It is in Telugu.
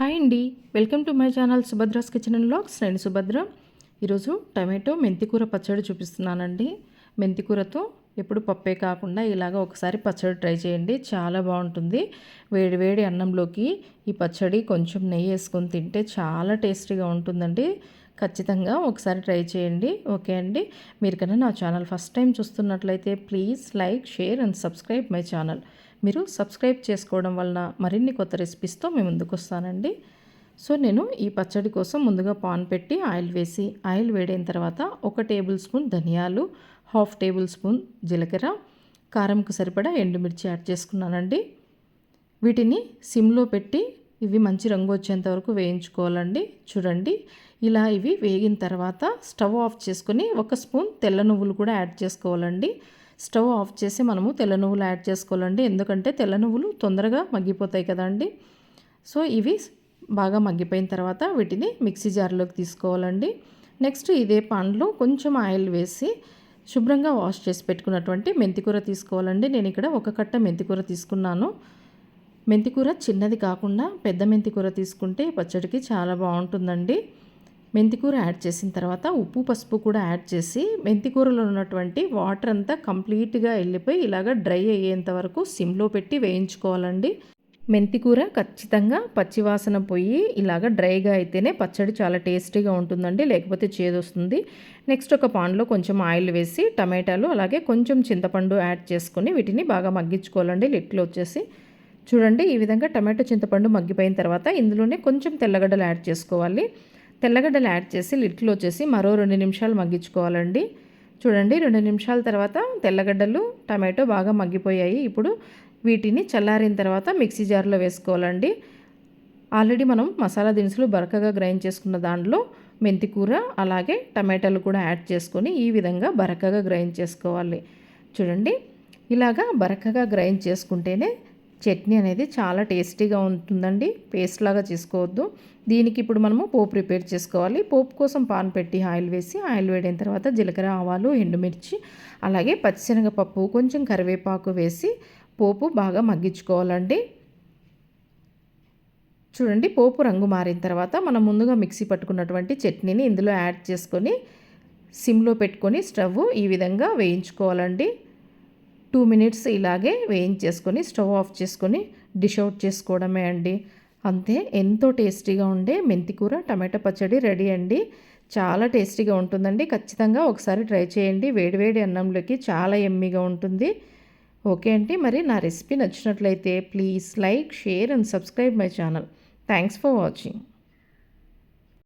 హాయ్ అండి. Welcome to my channel Subhadra's kitchen and blogs నేను సుభద్ర. ఈరోజు టమాటో మెంతికూర పచ్చడి చూపిస్తున్నానండి. మెంతికూరతో ఎప్పుడు పప్పే కాకుండా ఇలాగ ఒకసారి పచ్చడి ట్రై చేయండి. చాలా బాగుంటుంది. వేడి వేడి అన్నంలోకి ఈ పచ్చడి కొంచెం నెయ్యి వేసుకొని తింటే చాలా టేస్టీగా ఉంటుందండి. ఖచ్చితంగా ఒకసారి ట్రై చేయండి. ఓకే అండి. మీరు కన్నా నా ఛానల్ ఫస్ట్ టైం చూస్తున్నట్లయితే please like share and subscribe my channel. మీరు సబ్స్క్రైబ్ చేసుకోవడం వలన మరిన్ని కొత్త రెసిపీస్తో మేము ముందుకు వస్తానండి సో నేను ఈ పచ్చడి కోసం ముందుగా పాన్ పెట్టి ఆయిల్ వేసి ఆయిల్ వేడైన తర్వాత ఒక టేబుల్ స్పూన్ ధనియాలు హాఫ్ టేబుల్ స్పూన్ జీలకర్ర కారంకు సరిపడా ఎండుమిర్చి యాడ్ చేసుకున్నానండి. వీటిని సిమ్లో పెట్టి ఇవి మంచి రంగు వచ్చేంత వరకు వేయించుకోవాలండి. చూడండి ఇలా ఇవి వేగిన తర్వాత స్టవ్ ఆఫ్ చేసుకుని ఒక స్పూన్ తెల్ల నువ్వులు కూడా యాడ్ చేసుకోవాలండి. స్టవ్ ఆఫ్ చేసి మనము తెల్ల నువ్వులు యాడ్ చేసుకోవాలండి. ఎందుకంటే తెల్ల నువ్వులు తొందరగా మగ్గిపోతాయి కదండి. సో ఇవి బాగా మగ్గిపోయిన తర్వాత వీటిని మిక్సీ జార్లోకి తీసుకోవాలండి. నెక్స్ట్ ఇదే పాన్లో కొంచెం ఆయిల్ వేసి శుభ్రంగా వాష్ చేసి పెట్టుకున్నటువంటి మెంతికూర తీసుకోవాలండి. నేను ఇక్కడ ఒక కట్ట మెంతికూర తీసుకున్నాను. మెంతికూర చిన్నది కాకుండా పెద్ద మెంతికూర తీసుకుంటే పచ్చడికి చాలా బాగుంటుందండి. మెంతికూర యాడ్ చేసిన తర్వాత ఉప్పు పసుపు కూడా యాడ్ చేసి మెంతికూరలో ఉన్నటువంటి వాటర్ అంతా కంప్లీట్గా వెళ్ళిపోయి ఇలాగ డ్రై అయ్యేంత వరకు సిమ్లో పెట్టి వేయించుకోవాలండి. మెంతికూర ఖచ్చితంగా పచ్చివాసన పోయి ఇలాగ డ్రైగా అయితేనే పచ్చడి చాలా టేస్టీగా ఉంటుందండి లేకపోతే చేదొస్తుంది. నెక్స్ట్ ఒక పాన్లో కొంచెం ఆయిల్ వేసి టమాటాలు అలాగే కొంచెం చింతపండు యాడ్ చేసుకొని వీటిని బాగా మగ్గించుకోవాలండి లిట్లు వచ్చేసి. చూడండి ఈ విధంగా టమాటో చింతపండు మగ్గిపోయిన తర్వాత ఇందులోనే కొంచెం తెల్లగడ్డలు యాడ్ చేసుకోవాలి. తెల్లగడ్డలు యాడ్ చేసి లిట్లో వచ్చేసి మరో రెండు నిమిషాలు మగ్గించుకోవాలండి. చూడండి రెండు నిమిషాల తర్వాత తెల్లగడ్డలు టమాటో బాగా మగ్గిపోయాయి. ఇప్పుడు వీటిని చల్లారిన తర్వాత మిక్సీ జార్లో వేసుకోవాలండి. ఆల్రెడీ మనం మసాలా దినుసులు బరకగా గ్రైండ్ చేసుకున్న దాంట్లో మెంతికూర అలాగే టమాటాలు కూడా యాడ్ చేసుకొని ఈ విధంగా బరకగా గ్రైండ్ చేసుకోవాలి. చూడండి ఇలాగా బరకగా గ్రైండ్ చేసుకుంటేనే చట్నీ అనేది చాలా టేస్టీగా ఉంటుందండి. పేస్ట్ లాగా చేసుకోవద్దు. దీనికి ఇప్పుడు మనము పోపు ప్రిపేర్ చేసుకోవాలి. పోపు కోసం పాన్ పెట్టి ఆయిల్ వేసి ఆయిల్ వేడిన తర్వాత జీలకర్ర ఆవాలు ఎండుమిర్చి అలాగే పచ్చిశనగపప్పు కొంచెం కరివేపాకు వేసి పోపు బాగా మగ్గించుకోవాలండి. చూడండి పోపు రంగు మారిన తర్వాత మనం ముందుగా మిక్సీ పట్టుకున్నటువంటి చట్నీని ఇందులో యాడ్ చేసుకొని సిమ్లో పెట్టుకొని స్టవ్ ఈ విధంగా వేయించుకోవాలండి. టూ మినిట్స్ ఇలాగే వేయించేసుకొని స్టవ్ ఆఫ్ చేసుకొని డిష్ అవుట్ చేసుకోవడమే అండి. అంతే ఎంతో టేస్టీగా ఉండే మెంతికూర టమాటో పచ్చడి రెడీ అండి. చాలా టేస్టీగా ఉంటుందండి. ఖచ్చితంగా ఒకసారి ట్రై చేయండి. వేడివేడి అన్నంలోకి చాలా ఎమ్మీగా ఉంటుంది. ఓకే అండి మరి నా రెసిపీ నచ్చినట్లయితే please like share and subscribe my channel. Thanks for watching.